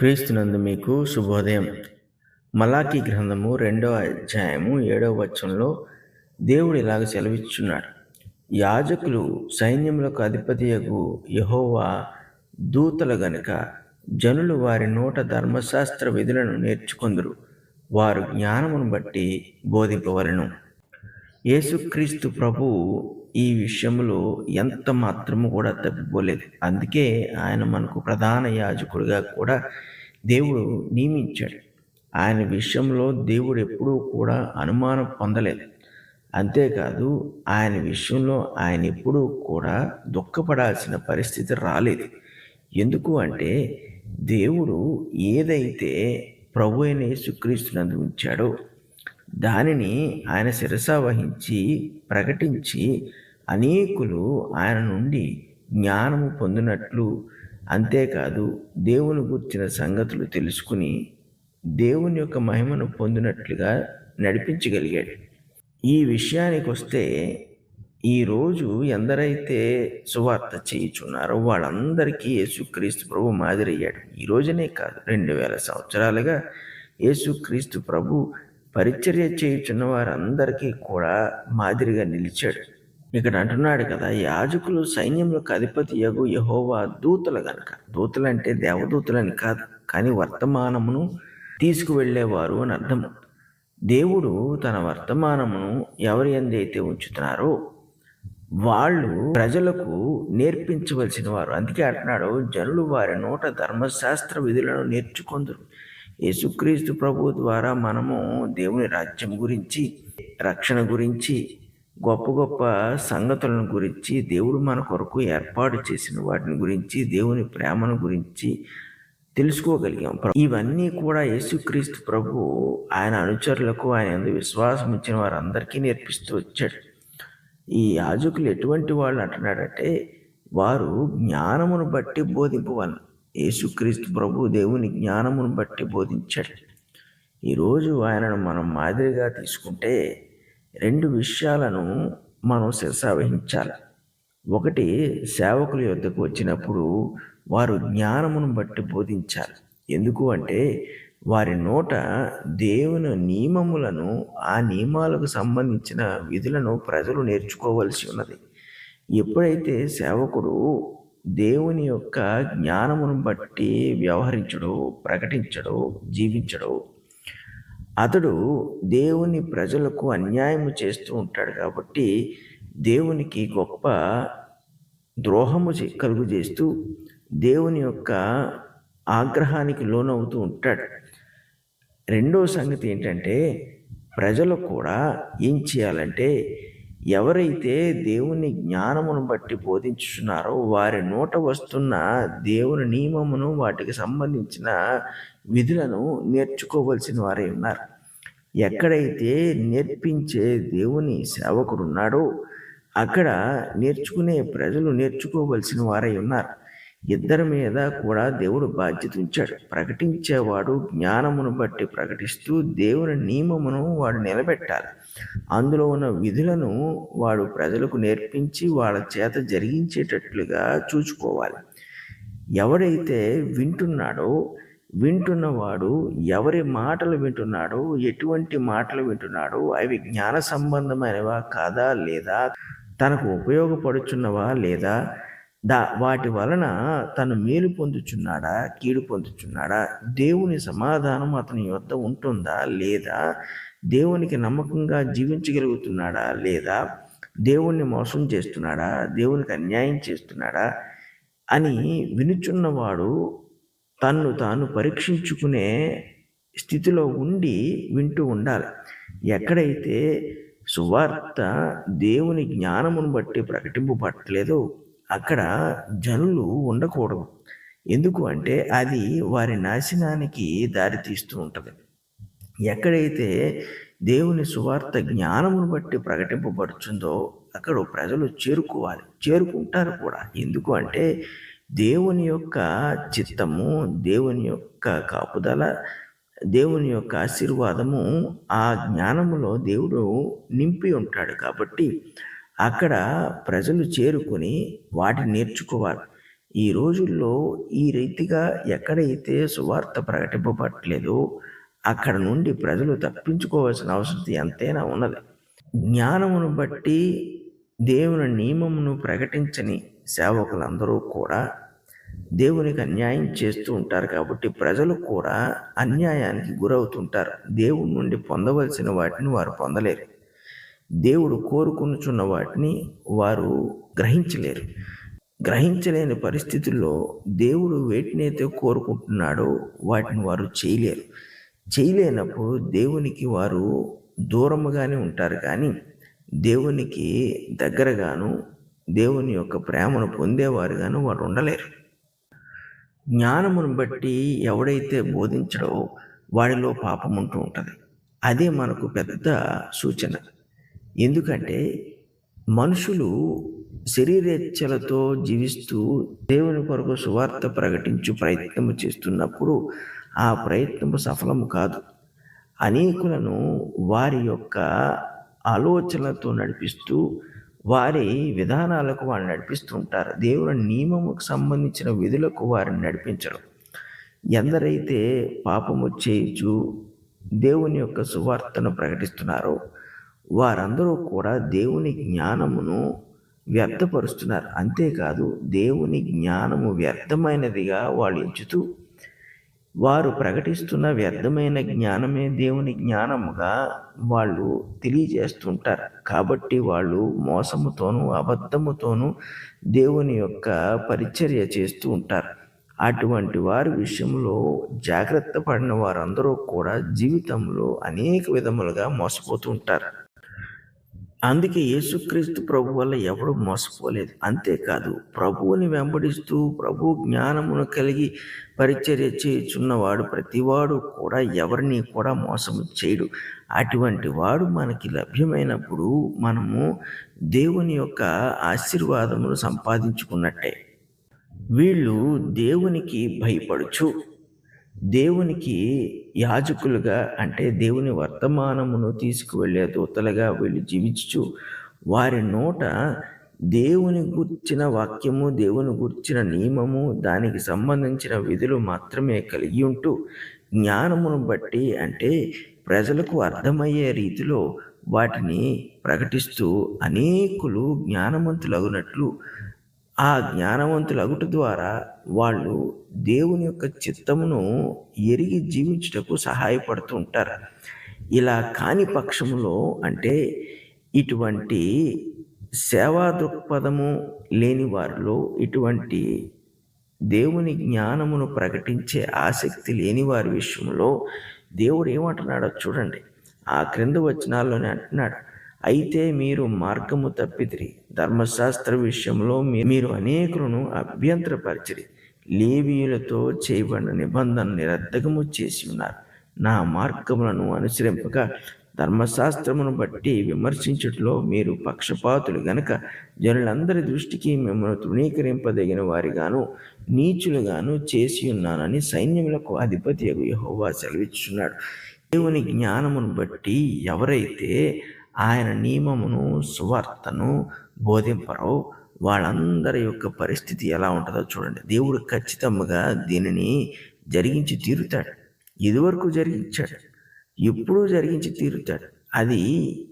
క్రీస్తునందు మీకు శుభోదయం. మలాకి గ్రంథము రెండవ అధ్యాయము ఏడవ వచనంలో దేవుడు ఇలాగ సెలవిచ్చున్నాడు. యాజకులు సైన్యములకు అధిపతియగు యహోవా దూతలు గనుక జనులు వారి నోట ధర్మశాస్త్ర విధులను నేర్చుకొందురు. వారు జ్ఞానమును బట్టి బోధింపవలను. యేసుక్రీస్తు ప్రభువు ఈ విషయంలో ఎంత మాత్రము కూడా తప్పిపోలేదు అందుకే ఆయన మనకు ప్రధాన యాజకుడిగా కూడా దేవుడు నియమించాడు. ఆయన విషయంలో దేవుడు ఎప్పుడూ కూడా అనుమానం పొందలేదు. అంతేకాదు ఆయన విషయంలో ఆయన ఎప్పుడూ కూడా దుఃఖపడాల్సిన పరిస్థితి రాలేదు. ఎందుకు అంటే దేవుడు ఏదైతే ప్రభు అయిన యేసుక్రీస్తునందు ఉంచాడో దానిని ఆయన శిరస వహించి ప్రకటించి అనేకులు ఆయన నుండి జ్ఞానము పొందినట్లు అంతేకాదు దేవుని గుర్చిన సంగతులు తెలుసుకుని దేవుని యొక్క మహిమను పొందినట్లుగా నడిపించగలిగాడు. ఈ విషయానికి వస్తే ఈరోజు ఎందరైతే సువార్త చేయుచున్నారో వాళ్ళందరికీ యేసుక్రీస్తు ప్రభు మాదిరయ్యాడు. ఈ రోజునే కాదు రెండు వేల సంవత్సరాలుగా యేసుక్రీస్తు ప్రభు పరిచర్య చేయుచున్న వారందరికీ కూడా మాదిరిగా నిలిచాడు. ఇక్కడ అంటున్నాడు కదా యాజకులు సైన్యములకు అధిపతి యగు యహోవా దూతలు గనక. దూతలు అంటే దేవదూతలని కాదు కానీ వర్తమానమును తీసుకువెళ్ళేవారు అని అర్థం. దేవుడు తన వర్తమానమును ఎవరి ఎందైతే ఉంచుతున్నారో వాళ్ళు ప్రజలకు నేర్పించవలసిన వారు. అందుకే అంటున్నాడు జనులు వారి నోట ధర్మశాస్త్ర విధులను నేర్చుకుందరు. యేసుక్రీస్తు ప్రభు ద్వారా మనము దేవుని రాజ్యం గురించి రక్షణ గురించి గొప్ప గొప్ప సంగతులను గురించి దేవుడు మన కొరకు ఏర్పాటు చేసిన వాటిని గురించి దేవుని ప్రేమను గురించి తెలుసుకోగలిగాం. ఇవన్నీ కూడా యేసుక్రీస్తు ప్రభు ఆయన అనుచరులకు ఆయన ఎందు విశ్వాసం ఇచ్చిన వారందరికీ నేర్పిస్తూ వచ్చాడు. ఈ యాజకులు ఎటువంటి వాళ్ళు అంటున్నాడంటే వారు జ్ఞానమును బట్టి బోధింపవలను యేసుక్రీస్తు ప్రభు దేవుని జ్ఞానమును బట్టి బోధించాడు. ఈరోజు ఆయనను మనం మాదిరిగా తీసుకుంటే రెండు విషయాలను మనం శిరసావహించాలి ఒకటి సేవకుల యొద్దకు వచ్చినప్పుడు వారు జ్ఞానమును బట్టి బోధించాలి. ఎందుకు అంటే వారి నోట దేవుని నియమములను ఆ నియమాలకు సంబంధించిన విధులను ప్రజలు నేర్చుకోవలసి ఉన్నది. ఎప్పుడైతే సేవకుడు దేవుని యొక్క జ్ఞానమును బట్టి వ్యవహరించడు ప్రకటించడు జీవించడు. అతడు దేవుని ప్రజలకు అన్యాయము చేస్తూ ఉంటాడు కాబట్టి దేవునికి గొప్ప ద్రోహము కలుగు చేస్తూ దేవుని యొక్క ఆగ్రహానికి లోనవుతూ ఉంటాడు. రెండో సంగతి ఏంటంటే ప్రజలు కూడా ఏం చేయాలంటే ఎవరైతే దేవుని జ్ఞానమును బట్టి బోధించుచున్నారో వారి నోట వస్తున్న దేవుని నియమమును వాటికి సంబంధించిన విధులను నేర్చుకోవలసిన వారే ఉన్నారు. ఎక్కడైతే నేర్పించే దేవుని సేవకుడున్నాడో అక్కడ నేర్చుకునే ప్రజలు నేర్చుకోవలసిన వారై ఉన్నారు. ఇద్దరి మీద కూడా దేవుడు బాధ్యత ఉంచాడు ప్రకటించేవాడు జ్ఞానమును బట్టి ప్రకటిస్తూ దేవుని నియమమును వాడు నిలబెట్టాలి. అందులో ఉన్న విధులను వాడు ప్రజలకు నేర్పించి వాళ్ళ చేత జరిగించేటట్లుగా చూసుకోవాలి ఎవడైతే వింటున్నాడో వింటున్నవాడు ఎవరి మాటలు వింటున్నాడో ఎటువంటి మాటలు వింటున్నాడో అవి జ్ఞాన సంబంధమైనవా కాదా లేదా తనకు ఉపయోగపడుచున్నవా లేదా దా వాటి వలన తను మేలు పొందుచున్నాడా కీడు పొందుచున్నాడా? దేవుని సమాధానం అతని యొద్ద ఉంటుందా లేదా? దేవునికి నమ్మకంగా జీవించగలుగుతున్నాడా లేదా? దేవుణ్ణి మోసం చేస్తున్నాడా? దేవునికి అన్యాయం చేస్తున్నాడా? అని వినుచున్నవాడు తన్ను తాను పరీక్షించుకునే స్థితిలో ఉండి వింటూ ఉండాలి. ఎక్కడైతే సువార్త దేవుని జ్ఞానమును బట్టి ప్రకటింపబట్టలేదో అక్కడ జనులు ఉండకూడదు. ఎందుకు అంటే అది వారి నాశనానికి దారితీస్తూ ఉంటుంది. ఎక్కడైతే దేవుని సువార్త జ్ఞానమును బట్టి ప్రకటింపబడుతుందో అక్కడ ప్రజలు చేరుకోవాలి. చేరుకుంటారు కూడా. ఎందుకు అంటే దేవుని యొక్క చిత్తము దేవుని యొక్క కాపుదల దేవుని యొక్క ఆశీర్వాదము ఆ జ్ఞానములో దేవుడు నింపి ఉంటాడు. కాబట్టి అక్కడ ప్రజలు చేరుకొని వాటిని నేర్చుకోవాలి. ఈ రోజుల్లో ఈ రీతిగా ఎక్కడైతే సువార్త ప్రకటింపబట్టలేదో అక్కడ నుండి ప్రజలు తప్పించుకోవాల్సిన అవసరం ఎంతైనా ఉన్నది. జ్ఞానమును బట్టి దేవుని నియమమును ప్రకటించని సేవకులందరూ కూడా దేవునికి అన్యాయం చేస్తూ ఉంటారు కాబట్టి ప్రజలు కూడా అన్యాయానికి గురవుతుంటారు. దేవుడి నుండి పొందవలసిన వాటిని వారు పొందలేరు. దేవుడు కోరుకునుచున్న వాటిని వారు గ్రహించలేరు. గ్రహించలేని పరిస్థితుల్లో దేవుడు వేటినైతే కోరుకుంటున్నాడో వాటిని వారు చేయలేరు. చేయలేనప్పుడు దేవునికి వారు దూరముగానే ఉంటారు కానీ దేవునికి దగ్గరగాను దేవుని యొక్క ప్రేమను పొందేవారుగాను వారు ఉండలేరు. జ్ఞానమును బట్టి ఎవడైతే బోధించడో వాడిలో పాపం ఉంటూ ఉంటుంది. అదే మనకు పెద్ద సూచన. ఎందుకంటే మనుషులు శరీరేచ్ఛలతో జీవిస్తూ దేవుని కొరకు సువార్త ప్రకటించు ప్రయత్నం చేస్తున్నప్పుడు ఆ ప్రయత్నము సఫలము కాదు. అనేకులను వారి యొక్క ఆలోచనలతో నడిపిస్తూ వారి విధానాలకు వారు నడిపిస్తూ ఉంటారు. దేవుని నియమముకు సంబంధించిన విధులకు వారిని నడిపించడం ఎందరైతే పాపము చేయుచు దేవుని యొక్క సువార్తను ప్రకటిస్తున్నారో వారందరూ కూడా దేవుని జ్ఞానమును వ్యర్థపరుస్తున్నారు అంతేకాదు దేవుని జ్ఞానము వ్యర్థమైనదిగా వాళ్ళు ఎంచుతూ వారు ప్రకటిస్తున్న వ్యర్థమైన జ్ఞానమే దేవుని జ్ఞానముగా వాళ్ళు తెలియజేస్తుంటారు. కాబట్టి వాళ్ళు మోసముతోనూ అబద్ధముతోనూ దేవుని యొక్క పరిచర్య చేస్తూ ఉంటారు. అటువంటి వారి విషయంలో జాగ్రత్త పడిన వారందరూ కూడా జీవితంలో అనేక విధములుగా మోసపోతూ ఉంటారు. అందుకే యేసుక్రీస్తు ప్రభు వల్ల ఎవడు మోసపోలేదు. అంతేకాదు ప్రభువుని వెంబడిస్తూ ప్రభు జ్ఞానమును కలిగి పరిచర్య చేయుచున్నవాడు ప్రతివాడు కూడా ఎవరిని కూడా మోసం చేయడు. అటువంటి వాడు మనకి లభ్యమైనప్పుడు మనము దేవుని యొక్క ఆశీర్వాదమును సంపాదించుకున్నట్టే. వీళ్ళు దేవునికి భయపడుచు దేవునికి యాజకులుగా అంటే దేవుని వర్తమానమును తీసుకువెళ్ళే దూతలుగా వీళ్ళు జీవించు వారి నోట దేవుని గుర్చిన వాక్యము దేవుని గుర్చిన నియమము దానికి సంబంధించిన విధులు మాత్రమే కలిగి ఉంటూ జ్ఞానమును బట్టి అంటే ప్రజలకు అర్థమయ్యే రీతిలో వాటిని ప్రకటిస్తూ అనేకులు జ్ఞానవంతులగునట్లు ఆ జ్ఞానవంతులగుట ద్వారా వాళ్ళు దేవుని యొక్క చిత్తమును ఎరిగి జీవించుటకు సహాయపడుతూ ఉంటారు. ఇలా కాని పక్షంలో అంటే ఇటువంటి సేవా దృక్పథము లేని వారిలో ఇటువంటి దేవుని జ్ఞానమును ప్రకటించే ఆసక్తి లేని వారి విషయంలో దేవుడు ఏమంటున్నాడో చూడండి. ఆ క్రింద వచనాల్లోనే అంటున్నాడు. అయితే మీరు మార్గము తప్పిదిరి ధర్మశాస్త్ర విషయంలో మీరు అనేకులను అభ్యంతరపరిచిరి. లేవీయులతో చేయబడిన నిబంధన నిరర్ధకము చేసి ఉన్నారు. నా మార్గములను అనుసరింపక ధర్మశాస్త్రమును బట్టి విమర్శించట్లో మీరు పక్షపాతులు గనక జనులందరి దృష్టికి మిమ్మల్ని తృణీకరింపదగిన వారిగాను నీచులుగాను చేసి ఉన్నానని సైన్యములకు అధిపతి యహోవా సెలవిచ్చున్నాడు దేవుని జ్ఞానమును బట్టి ఎవరైతే ఆయన నియమమును సువార్తను బోధింపరు వాళ్ళందరి యొక్క పరిస్థితి ఎలా ఉంటుందో చూడండి. దేవుడు ఖచ్చితంగా దీనిని జరిగించి తీరుతాడు. ఇదివరకు జరిగించాడు. ఎప్పుడూ జరిగించి తీరుతాడు. అది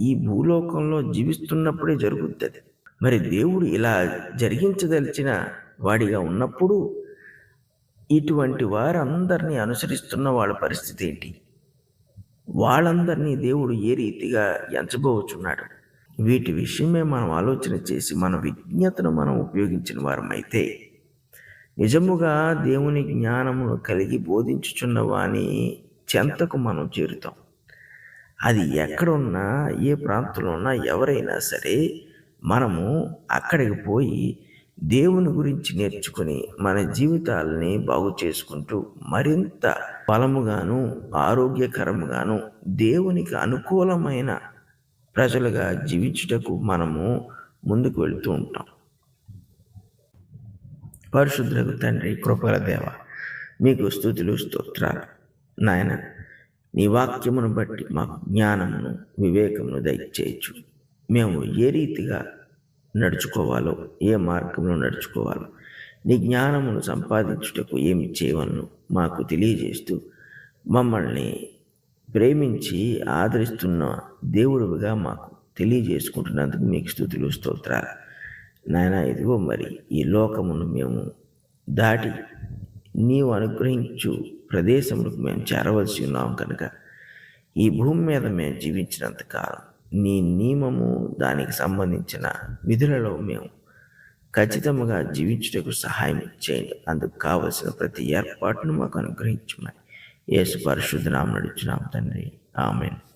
ఈ భూలోకంలో జీవిస్తున్నప్పుడే జరుగుతుంది. మరి దేవుడు ఇలా జరిగించదలిచిన వాడిగా ఉన్నప్పుడు ఇటువంటి వారందరినీ అనుసరిస్తున్న వాళ్ళ పరిస్థితి ఏంటి? వాళ్ళందరినీ దేవుడు ఏ రీతిగా ఎంచబోచున్నాడు? వీటి విషయమే మనం ఆలోచన చేసి మన విజ్ఞతను మనం ఉపయోగించిన వారమైతే నిజముగా దేవుని జ్ఞానమును కలిగి బోధించుచున్న వాని చెంతకు మనం చేరుతాం. అది ఎక్కడున్నా ఏ ప్రాంతంలో ఉన్నా ఎవరైనా సరే మనము అక్కడికి పోయి దేవుని గురించి నేర్చుకుని మన జీవితాలని బాగు చేసుకుంటూ మరింత బలముగాను ఆరోగ్యకరముగాను దేవునికి అనుకూలమైన ప్రజలుగా జీవించుటకు మనము ముందుకు వెళుతూ ఉంటాం. పరిశుద్ధులకు తండ్రి కృపల దేవ మీకు స్థుతులు స్తోత్రాలు. నాయన నీ వాక్యమును బట్టి మాకు జ్ఞానమును వివేకమును దయచేయచ్చు. మేము ఏ రీతిగా నడుచుకోవాలో ఏ మార్గంలో నడుచుకోవాలో నీ జ్ఞానమును సంపాదించుటకు ఏమి చేయవలను? మాకు తెలియజేస్తూ మమ్మల్ని ప్రేమించి ఆదరిస్తున్న దేవుడుగా మాకు తెలియజేసుకుంటున్నందుకు మీకు స్థుతులు స్తోత్రాలు. నాయన ఇదిగో మరి ఈ లోకమును మేము దాటి నీవు అనుగ్రహించు ప్రదేశములకు మేము చేరవలసి ఉన్నాం కనుక ఈ భూమి మీద మేము జీవించినంత కాలం నీ నియమము దానికి సంబంధించిన విధులలో మేము ఖచ్చితంగా జీవించుటకు సహాయం చేయండి. అందుకు కావలసిన ప్రతి ఏర్పాటును మాకు అనుగ్రహించమని యేసు పరిశుద్ధ నామ నడుచున్నాం తండ్రి. ఆమెను.